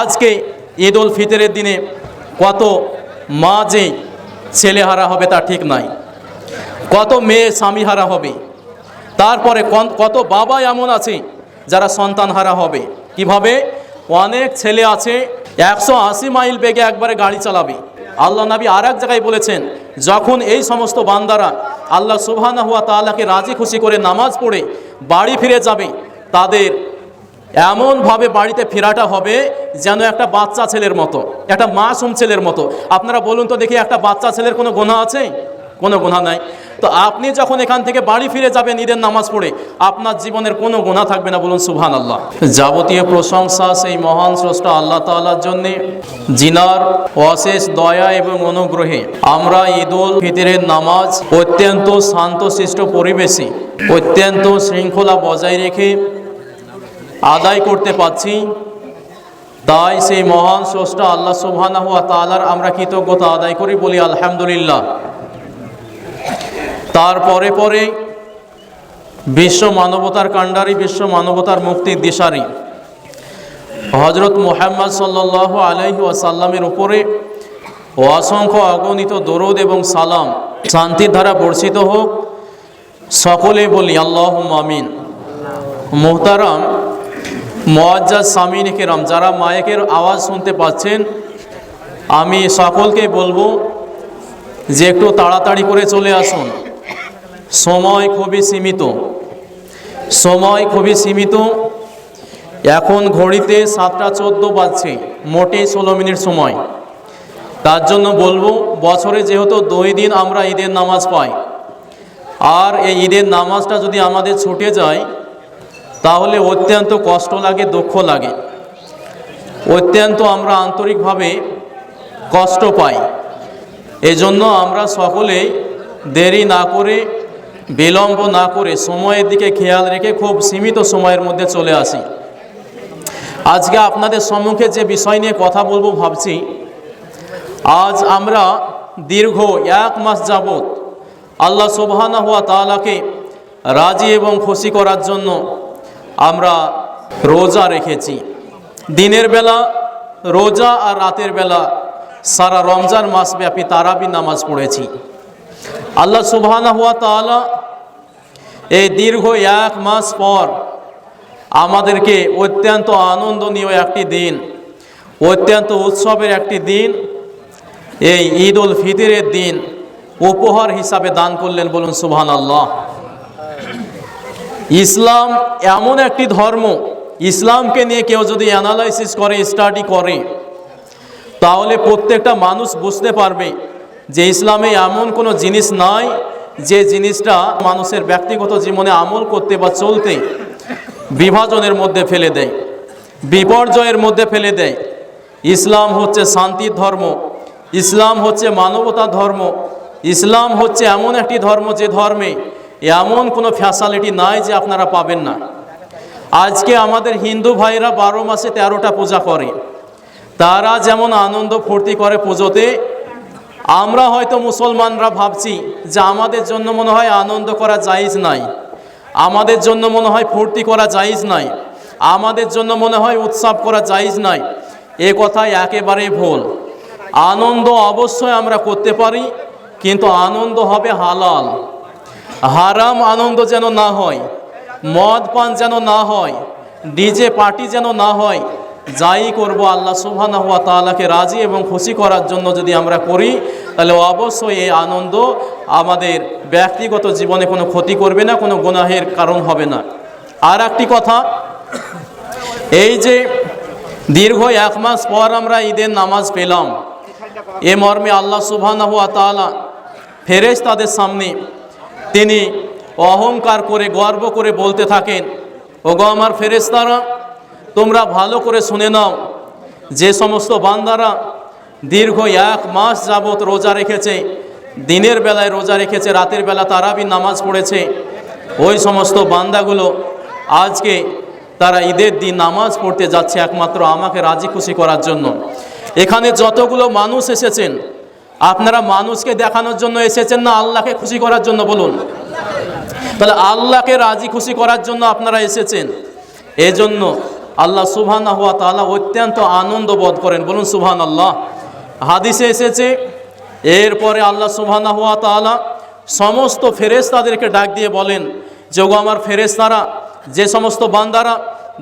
আজকে ঈদ উল ফিতরের দিনে কত মা যে ছেলেহারা হবে তা ঠিক নাই। কত মেয়ে স্বামীহারা হবে। তারপরে কত বাবা এমন আছে যারা সন্তানহারা হবে। কীভাবে? অনেক ছেলে আছে, একশো আশি মাইল বেগে একবারে গাড়ি চালাবে। আল্লাহ নবী আর এক জায়গায় বলেছেন, যখন এই সমস্ত বান্দারা আল্লাহ সুবহানা হুয়া তাআলাকে রাজি খুশি করে নামাজ পড়ে বাড়ি ফিরে যাবে, তাদের এমনভাবে বাড়িতে ফেরাটা হবে যেন একটা বাচ্চা ছেলের মতো, একটা মাসুম ছেলের মতো। আপনারা বলুন তো দেখি একটা বাচ্চা ছেলের কোনো গোনা আছে? কোনো গোনা নাই। তো আপনি যখন এখান থেকে বাড়ি ফিরে যাবেন ঈদের নামাজ পড়ে, আপনার জীবনের কোনো গোনা থাকবে না বলুন সুবহান আল্লাহ যাবতীয় প্রশংসা সেই মহান স্রষ্টা আল্লাহ তাআলার জন্যে, জিনার অশেষ দয়া এবং অনুগ্রহে আমরা ঈদ উল ফিতরের নামাজ অত্যন্ত শান্তশিষ্ট পরিবেশে, অত্যন্ত শৃঙ্খলা বজায় রেখে আদায় করতে পাচ্ছি তাই সেই মহান স্রষ্টা আল্লাহ সুবহানাহু ওয়া তাআলার আমরা কৃতজ্ঞতা আদায় করি, বলি আলহামদুলিল্লাহ। তারপরে পরে বিশ্ব মানবতার কাণ্ডারি, বিশ্ব মানবতার মুক্তির দিশারি। হজরত মোহাম্মদ সাল্লাহ আলহি ওয়াসাল্লামের উপরে অসংখ্য অগণিত দরুদ এবং সালাম শান্তির ধারা বর্ষিত হোক। সকলে বলি আল্লাহ আমিন। মোহতারাম মোয়াজ্জাজ সামিন কেরাম যারা মায়েকের আওয়াজ শুনতে পাচ্ছেন, আমি সকলকে বলব যে একটু তাড়াতাড়ি করে চলে আসুন। সময় খুবই সীমিত। সময় খুবই সীমিত। এখন ঘড়িতে সাতটা চোদ্দ বাজছে মোটে ষোলো মিনিট সময়। তার জন্য বলব, বছরে যেহেতু দুই দিন আমরা ঈদের নামাজ পাই, আর এই ঈদের নামাজটা যদি আমাদের ছুটে যায় তাহলে অত্যন্ত কষ্ট লাগে, দুঃখ লাগে। অত্যন্ত আমরা আন্তরিকভাবে কষ্ট পাই। এজন্য আমরা সকলেই দেরি না করে, বিলম্ব না করে সময়ের দিকে খেয়াল রেখে খুব সীমিত সময়ের মধ্যে চলে আসি। আজকে আপনাদের সম্মুখে যে বিষয় নিয়ে কথা বলব ভাবছি, আজ আমরা দীর্ঘ এক মাস যাবৎ আল্লাহ সুবহানা হুয়া তালাকে রাজি এবং খুশি করার জন্য আমরা রোজা রেখেছি। দিনের বেলা, রোজা আর রাতের বেলা সারা রমজান মাসব্যাপী তারাবি নামাজ পড়েছি। আল্লাহ সুবহানা হুয়া তাআলা এই দীর্ঘ এক মাস পর আমাদেরকে অত্যন্ত আনন্দনীয় একটি দিন, অত্যন্ত উৎসবের একটি দিন, এই ঈদ উল ফিতরের দিন উপহার হিসাবে দান করলেন বলুন সুবহান আল্লাহ ইসলাম এমন একটি ধর্ম, ইসলামকে নিয়ে কেউ যদি অ্যানালাইসিস করে স্টাডি করে, তাহলে প্রত্যেকটা মানুষ বুঝতে পারবে যে ইসলামে এমন কোনো জিনিস নাই যে জিনিসটা মানুষের ব্যক্তিগত জীবনে আমল করতে বা চলতে বিভাজনের মধ্যে ফেলে দেয়, বিপর্যয়ের মধ্যে ফেলে দেয়। ইসলাম হচ্ছে শান্তির ধর্ম, ইসলাম হচ্ছে মানবতা ধর্ম, ইসলাম হচ্ছে এমন একটি ধর্ম যে ধর্মে এমন কোনো ফ্যাসালিটি নাই যে আপনারা পাবেন না। আজকে আমাদের হিন্দু ভাইরা বারো মাসে তেরোটা পূজা করে। তারা যেমন আনন্দ ফুর্তি করে পুজোতে, আমরা হয়তো মুসলমানরা ভাবছি যে আমাদের জন্য মনে হয় আনন্দ করা জায়েজ নাই। আমাদের জন্য মনে হয় ফুর্তি করা জায়েজ নাই। আমাদের জন্য মনে হয় উৎসব করা জায়েজ নাই। এ কথাই একেবারেই ভুল। আনন্দ অবশ্যই আমরা করতে পারি, কিন্তু আনন্দ হবে হালাল। হারাম আনন্দ যেন না হয়, মদ পান যেন না হয়, ডিজে পার্টি যেন না হয়, যাই করব আল্লাহ সুবহানাহু ওয়া তাআলাকে রাজি এবং খুশি করার জন্য যদি আমরা করি, তাহলে অবশ্যই এই আনন্দ আমাদের ব্যক্তিগত জীবনে কোনো ক্ষতি করবে না, কোনো গুনাহের কারণ হবে না। আর একটি কথা, এই যে দীর্ঘ এক মাস পর আমরা ঈদের নামাজ পেলাম, এ মর্মে আল্লাহ সুবহানাহু ওয়া তাআলা ফেরেশ তাদের সামনে তিনি অহংকার করে, গর্ব করে বলতে থাকেন, ওগো আমার ফেরেস্তারা তোমরা ভালো করে শুনে নাও, যে সমস্ত বান্দারা দীর্ঘ এক মাস যাবৎ রোজা রেখেছে, দিনের বেলায় রোজা রেখেছে, রাতের বেলা তারাবি নামাজ পড়েছে, ওই সমস্ত বান্দাগুলো আজকে তারা ঈদের দিন নামাজ পড়তে যাচ্ছে একমাত্র আমাকে রাজি খুশি করার জন্য। এখানে যতগুলো মানুষ এসেছেন আপনারা মানুষকে দেখানোর জন্য এসেছেন না? আল্লাহকে খুশি করার জন্য বলুন। তাহলে আল্লাহকে রাজি, খুশি করার জন্য আপনারা এসেছেন। এজন্য আল্লাহ সুবহান হুয়া তাআলা অত্যন্ত আনন্দ বোধ করেন। বলুন সুবহান আল্লাহ হাদিসে এসেছে, এরপরে আল্লাহ সুবহান হুয়া তাআলা সমস্ত ফেরেশতাদেরকে ডাক দিয়ে বলেন যে আমার ফেরেশতারা, যে সমস্ত বান্দারা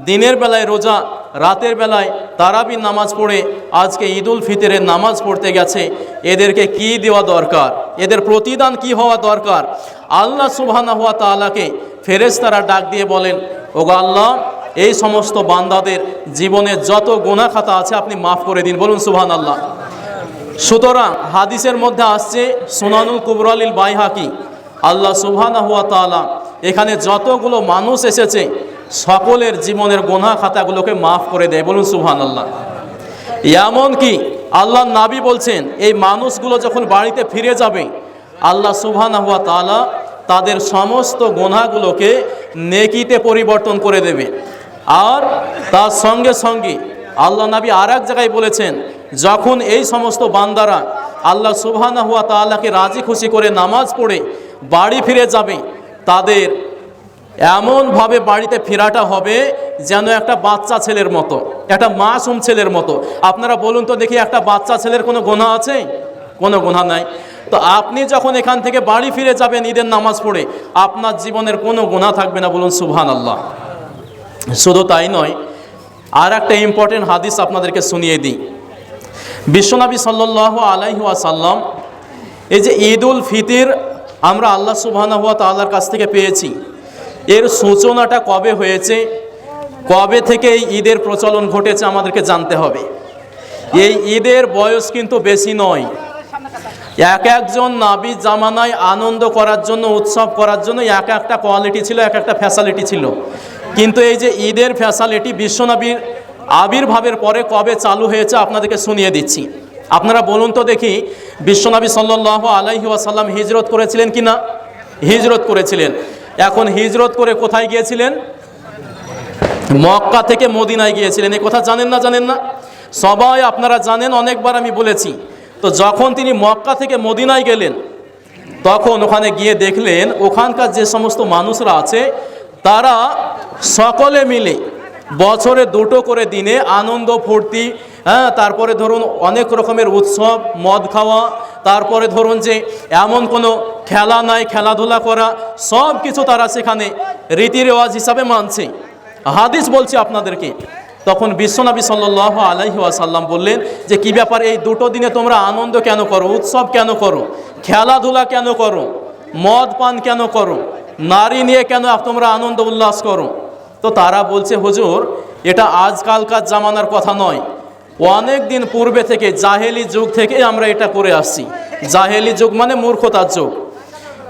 দিনের বেলায় রোজা, রাতের বেলায় তারাবি নামাজ পড়ে আজকে ঈদুল ফিতরের নামাজ পড়তে গেছে। এদেরকে কি দেওয়া দরকার? এদের প্রতিদান কি হওয়া দরকার? আল্লাহ সুবহানা হুয়া তাআলাকে ফেরেশতারা ডাক দিয়ে বলেন, ওগো আল্লাহ, এই সমস্ত বান্দাদের জীবনের যত গোনা খাতা আছে আপনি মাফ করে দিন। বলুন সুবহান আল্লাহ সুতরাং হাদিসের মধ্যে আসছে, সোনানুল কুবরালিল বাইহাকি। আল্লাহ সুবহানা হুয়া তাআলা এখানে যতগুলো মানুষ এসেছে সকলের জীবনের গোনা খাতাগুলোকে মাফ করে দেয়। বলুন সুবহান আল্লাহ এমন কি আল্লাহ নাবি বলছেন, এই মানুষগুলো যখন বাড়িতে ফিরে যাবে, আল্লাহ সুবহানা হুয়া তাআলা তাদের সমস্ত গোনাগুলোকে নেকিতে পরিবর্তন করে দেবে। আর তার সঙ্গে সঙ্গে আল্লাহ নবী আর এক জায়গায় বলেছেন, যখন এই সমস্ত বান্দারা আল্লাহ সুবহানা হুয়া তাআলাকে রাজি খুশি করে নামাজ পড়ে বাড়ি ফিরে যাবে, তাদের এমনভাবে বাড়িতে ফেরাটা হবে যেন একটা বাচ্চা ছেলের মতো, একটা মাসুম ছেলের মতো। আপনারা বলুন তো দেখি একটা বাচ্চা ছেলের কোনো গোনা আছে? কোনো গোনা নাই। তো আপনি যখন এখান থেকে বাড়ি ফিরে যাবেন ঈদের নামাজ পড়ে, আপনার জীবনের কোনো গোনা থাকবে না বলুন সুবহান আল্লাহ শুধু তাই নয় আর একটা ইম্পর্টেন্ট হাদিস আপনাদেরকে শুনিয়ে দিই। বিশ্বনবী সাল্লাহ আলাইহি ওয়াসাল্লাম, এই যে ঈদ উল ফিতির আমরা আল্লাহ সুবহানাহু ওয়া তাআলার কাছ থেকে পেয়েছি। এর সূচনাটা কবে হয়েছে? কবে থেকে এই ঈদের প্রচলন ঘটেছে আমাদেরকে জানতে হবে। এই ঈদের বয়স কিন্তু বেশি নয়। এক একজন নাবি জামানায় আনন্দ করার জন্য, উৎসব করার জন্য এক একটা কোয়ালিটি ছিল, এক একটা ফ্যাসালিটি ছিল। কিন্তু এই যে ঈদের ফ্যাসালিটি বিশ্বনবীর আবির্ভাবের পরে কবে চালু হয়েছে আপনাদেরকে শুনিয়ে দিচ্ছি। আপনারা বলুন তো দেখি, বিশ্বনবী সাল্লাহ আলাইহি ওয়াসাল্লাম হিজরত করেছিলেন কি না হিজরত করেছিলেন। এখন হিজরত করে কোথায় গিয়েছিলেন? মক্কা থেকে মদিনায় গিয়েছিলেন। এ কথা জানেন না জানেন না? সবাই আপনারা জানেন, অনেকবার আমি বলেছি। তো যখন তিনি মক্কা থেকে মদিনায় গেলেন, তখন ওখানে গিয়ে দেখলেন, ওখানকার যে সমস্ত মানুষরা আছে, তারা সকলে মিলে বছরে দুটো করে দিনে আনন্দ, ফুর্তি হ্যাঁ তারপরে ধরুন অনেক রকমের উৎসব, মদ খাওয়া, তারপরে ধরুন যে এমন কোনো খেলা নাই, খেলাধুলা করা, সব কিছু তারা সেখানে রীতি রেওয়াজ হিসাবে মানছে। হাদিস বলছি আপনাদেরকে। তখন বিশ্বনবী সাল্লাহ আলাইহি আসাল্লাম বললেন যে, কি ব্যাপার, এই দুটো দিনে তোমরা আনন্দ কেন করো? উৎসব কেন করো? খেলাধুলা কেন করো? মদ পান কেন করো? নারী নিয়ে কেন তোমরা আনন্দ উল্লাস করো? তো তারা বলছে, হুজুর, এটা আজকালকার জামানার কথা নয়। অনেক দিন পূর্বে থেকে, জাহেলি যুগ থেকে আমরা এটা করে আসছি। জাহেলি যুগ মানে মূর্খতার যুগ।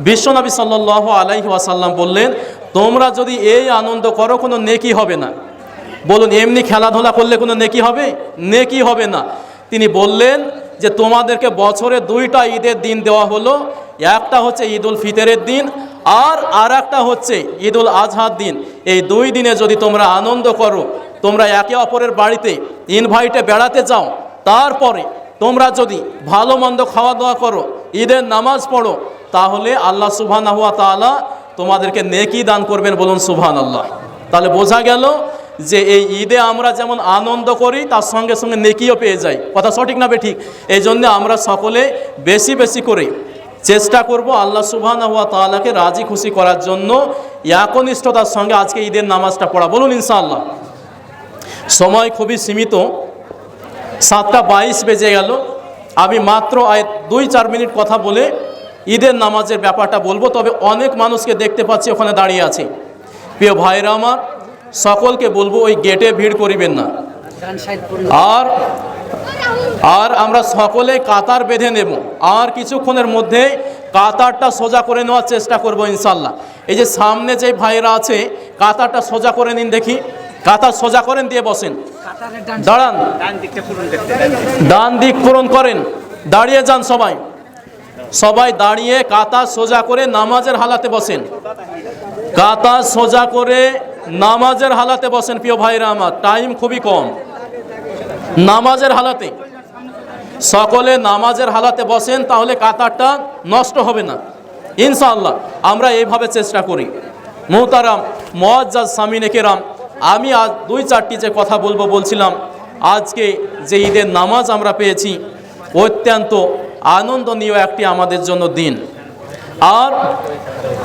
বিশ্বনবী সাল্লাহ আলাইহি ওয়াসাল্লাম বললেন, তোমরা যদি এই আনন্দ করো, কোনো নেকি হবে না। বলুন, এমনি খেলাধুলা করলে কোনো নেকি হবে? নেকি হবে না। তিনি বললেন যে, তোমাদেরকে বছরে দুইটা ঈদের দিন দেওয়া হলো। একটা হচ্ছে ঈদ উল ফিতরের দিন আর আর একটা হচ্ছে ঈদ উল আজহার দিন। এই দুই দিনে যদি তোমরা আনন্দ করো, তোমরা একে অপরের বাড়িতে ইনভাইটে বেড়াতে যাও। তারপরে তোমরা যদি ভালো মন্দ খাওয়া দাওয়া করো, ঈদের নামাজ পড়ো তাহলে আল্লাহ সুবহান হুয়া তাআলা তোমাদেরকে নেকি দান করবেন বলুন সুবহান আল্লাহ তাহলে বোঝা গেল যে এই ঈদে আমরা যেমন আনন্দ করি, তার সঙ্গে সঙ্গে নেকিও পেয়ে যাই। কথা সঠিক না ঠিক এই জন্য আমরা সকলে বেশি বেশি করে চেষ্টা করব আল্লাহ সুবহান হুয়া তাআলাকে রাজি খুশি করার জন্য একনিষ্ঠতার সঙ্গে আজকে ঈদের নামাজটা পড়া। বলুন ইনশাআল্লাহ। সময় খুবই সীমিত। সাতটা বাইশ বেজে গেল। আমি মাত্র দুই চার মিনিট কথা বলে ঈদের নামাজের ব্যাপারটা বলব তবে অনেক মানুষকে দেখতে পাচ্ছি ওখানে দাঁড়িয়ে আছে। প্রিয় ভাইরা আমার সকলকে বলব ওই গেটে ভিড় করিবেন না। আর আর আমরা সকলে কাতার বেঁধে নেব। আর কিছুক্ষণের মধ্যে কাতারটা সোজা করে নেওয়ার চেষ্টা করব ইনশাল্লাহ। এই যে সামনে যে ভাইরা আছে কাতারটা সোজা করে নিন দেখি। কাতার সোজা করেন দিয়ে বসেন। দাঁড়ান। ডান দিক পূরণ করেন। দাঁড়িয়ে যান সবাই। সবাই দাঁড়িয়ে কাতা সোজা করে নামাজের হালাতে বসেন। কাতা সোজা করে নামাজের হালাতে বসেন প্রিয় ভাইরা আমার, টাইম খুবই কম। নামাজের হালাতে। সকলে নামাজের হালাতে বসেন, তাহলে কাতারটা নষ্ট হবে না। ইনশাআল্লাহ, আমরা এইভাবে চেষ্টা করি। মোহতারাম মজ্জাজ সামিনে কেরাম, আমি আজ দুই চারটি যে কথা বলব বলছিলাম, আজকে যে ঈদের নামাজ আমরা পেয়েছি, অত্যন্ত আনন্দনীয় একটি আমাদের জন্য দিন। আর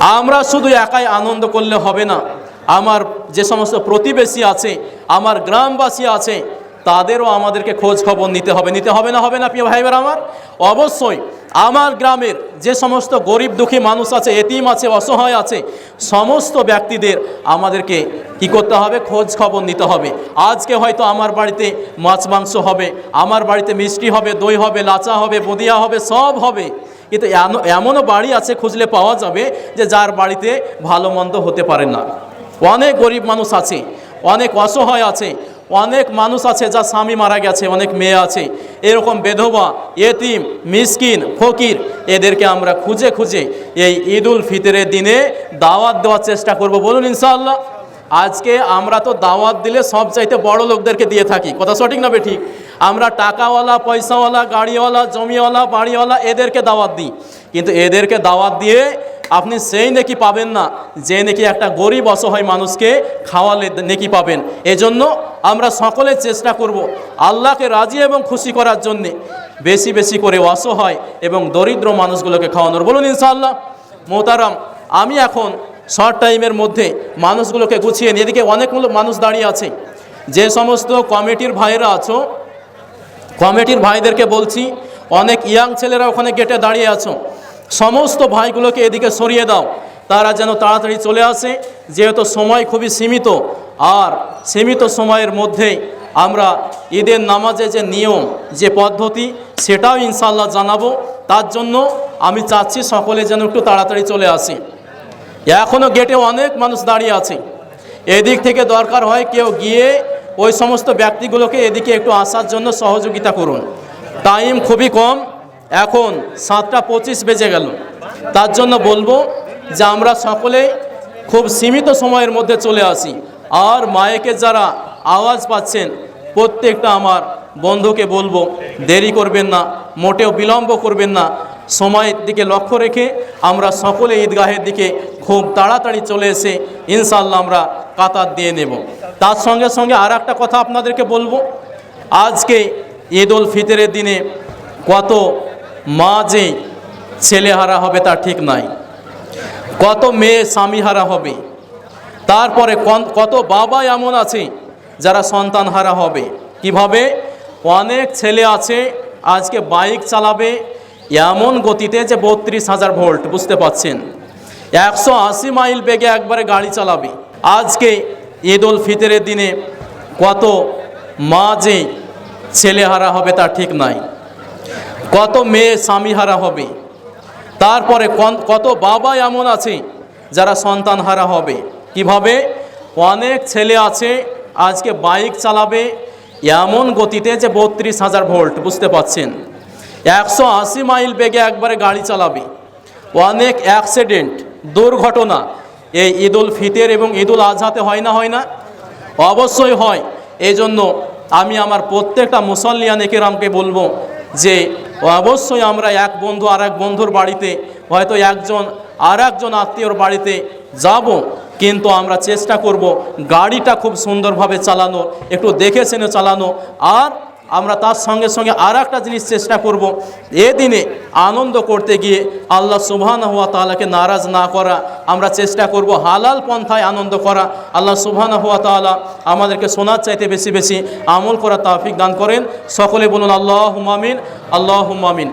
আমরা শুধু একাই আনন্দ করলে হবে না। আমার যে সমস্ত প্রতিবেশী আছে, আমার গ্রামবাসী আছে তাদেরও আমাদেরকে খোঁজ খবর নিতে হবে। নিতে হবে না হবে না, প্রিয় ভাইবার আমার? অবশ্যই আমার গ্রামের যে সমস্ত গরিব দুঃখী মানুষ আছে, এতিম আছে, অসহায় আছে, সমস্ত ব্যক্তিদের আমাদেরকে কি করতে হবে? খোঁজ খবর নিতে হবে। আজকে হয়তো আমার বাড়িতে মাছ, মাংস হবে, আমার বাড়িতে মিষ্টি হবে, দই হবে, লাচা হবে, বুদিয়া হবে, সব হবে। কিন্তু এমন- এমনও বাড়ি আছে খুঁজলে পাওয়া যাবে যে যার বাড়িতে ভালো মন্দ হতে পারে না। অনেক গরিব মানুষ আছে, অনেক অসহায় আছে অনেক মানুষ আছে যা স্বামী মারা গেছে, অনেক মেয়ে আছে। এরকম বেধবা, এতিম, মিসকিন, ফকির, এদেরকে আমরা খুঁজে খুঁজে এই ঈদ উল ফিতরের দিনে দাওয়াত দেওয়ার চেষ্টা করব। বলুন ইনশাআল্লাহ। আজকে আমরা তো দাওয়াত দিলে সব চাইতে বড় লোকদেরকে দিয়ে থাকি। কথা সঠিক না ঠিক আমরা টাকাওয়ালা, পয়সাওয়ালা, গাড়িওয়ালা, জমিওয়ালা, বাড়িওয়ালা, এদেরকে দাওয়াত দিই। কিন্তু এদেরকে দাওয়াত দিয়ে আপনি সেই নেকি পাবেন না, যে নাকি একটা গরিব অসহায় মানুষকে খাওয়ালে নেকি পাবেন। এজন্য আমরা সকলে চেষ্টা করব আল্লাহকে রাজি এবং খুশি করার জন্যে বেশি বেশি করে অসহায় এবং দরিদ্র মানুষগুলোকে খাওয়ানোর। বলুন ইনশাআল্লাহ মোতারাম আমি এখন শর্ট টাইমের মধ্যে মানুষগুলোকে গুছিয়ে নিয়ে এদিকে অনেকগুলো মানুষ দাঁড়িয়ে আছে। যে সমস্ত কমিটির ভাইয়েরা আছো কমিটির ভাইদেরকে বলছি, অনেক ইয়াং ছেলেরা ওখানে গেটে দাঁড়িয়ে আছো। সমস্ত ভাইগুলোকে এদিকে সরিয়ে দাও। তারা যেন তাড়াতাড়ি চলে আসে, যেহেতু সময় খুবই সীমিত। আর সীমিত সময়ের মধ্যে আমরা ঈদের নামাজে যে নিয়ম, যে পদ্ধতি, সেটাও ইনশাল্লাহ জানাব। তার জন্য আমি চাচ্ছি সকলে যেন একটু তাড়াতাড়ি চলে আসে। এখনও গেটে অনেক মানুষ দাঁড়িয়ে আছে। এদিক থেকে দরকার হয় কেউ গিয়ে ওই সমস্ত ব্যক্তিগুলোকে এদিকে একটু আসার জন্য সহযোগিতা করুন। টাইম খুবই কম। এখন সাতটা পঁচিশ বেজে গেল। তার জন্য বলব যে আমরা সকলে খুব সীমিত সময়ের মধ্যে চলে আসি। আর মায়েকে যারা আওয়াজ পাচ্ছেন, প্রত্যেকটা আমার বন্ধুকে বলব, দেরি করবেন না, মোটেও বিলম্ব করবেন না। সময়ের দিকে লক্ষ্য রেখে আমরা সকলে ঈদগাহের দিকে খুব তাড়াতাড়ি চলে এসে ইনশাল্লাহ আমরা কাতার দিয়ে নেব। তার সঙ্গে সঙ্গে আর একটা কথা আপনাদেরকে বলব, আজকে ঈদ উল ফিতরের দিনে কত মা যে ছেলেহারা হবে তা ঠিক নাই। কত মেয়ে স্বামীহারা হবে। তারপরে কত বাবা এমন আছে যারা সন্তান হারা হবে। কীভাবে? অনেক ছেলে আছে, আজকে বাইক চালাবে, এমন গতিতে যে বত্রিশ হাজার ভোল্ট, বুঝতে পাচ্ছেন? একশো আশি মাইল বেগে একবারে গাড়ি চালাবে। আজকে ঈদ উল ফিতরের দিনে কত মা যে ছেলেহারা হবে তা ঠিক নাই। কত মেয়ে স্বামীহারা হবে। তারপরে কত বাবা এমন আছে যারা সন্তান হারা হবে। কীভাবে? অনেক ছেলে আছে, আজকে বাইক চালাবে, এমন গতিতে যে বত্রিশ হাজার ভোল্ট, বুঝতে পাচ্ছেন একশো আশি মাইল বেগে একবারে গাড়ি চালাবে। অনেক অ্যাক্সিডেন্ট, দুর্ঘটনা, এই ঈদ উল ফিতর এবং ঈদ উল আজহাতে হয় না হয় না? অবশ্যই হয়। এই জন্য আমি আমার প্রত্যেকটা মুসল্লিয়ান একেরামকে বলব যে অবশ্যই আমরা এক বন্ধু আর এক বন্ধুর বাড়িতে, হয়তো একজন আর একজন আত্মীয়র বাড়িতে যাব, কিন্তু আমরা চেষ্টা করব গাড়িটা খুব সুন্দরভাবে চালানো, একটু দেখে শুনে চালানো, আর আমরা তার সঙ্গে সঙ্গে আর একটা জিনিস চেষ্টা করব। এ দিনে আনন্দ করতে গিয়ে আল্লাহ সুবহান হুয়া তালাকে নারাজ না করা, আমরা চেষ্টা করব হালাল পন্থায় আনন্দ করা। আল্লাহ সুবহান হুয়া তালা আমাদেরকে শোনার চাইতে বেশি বেশি আমল করা তাফিক দান করেন। সকলে বলুন আল্লাহ হুমামিন আল্লাহ হুমামিন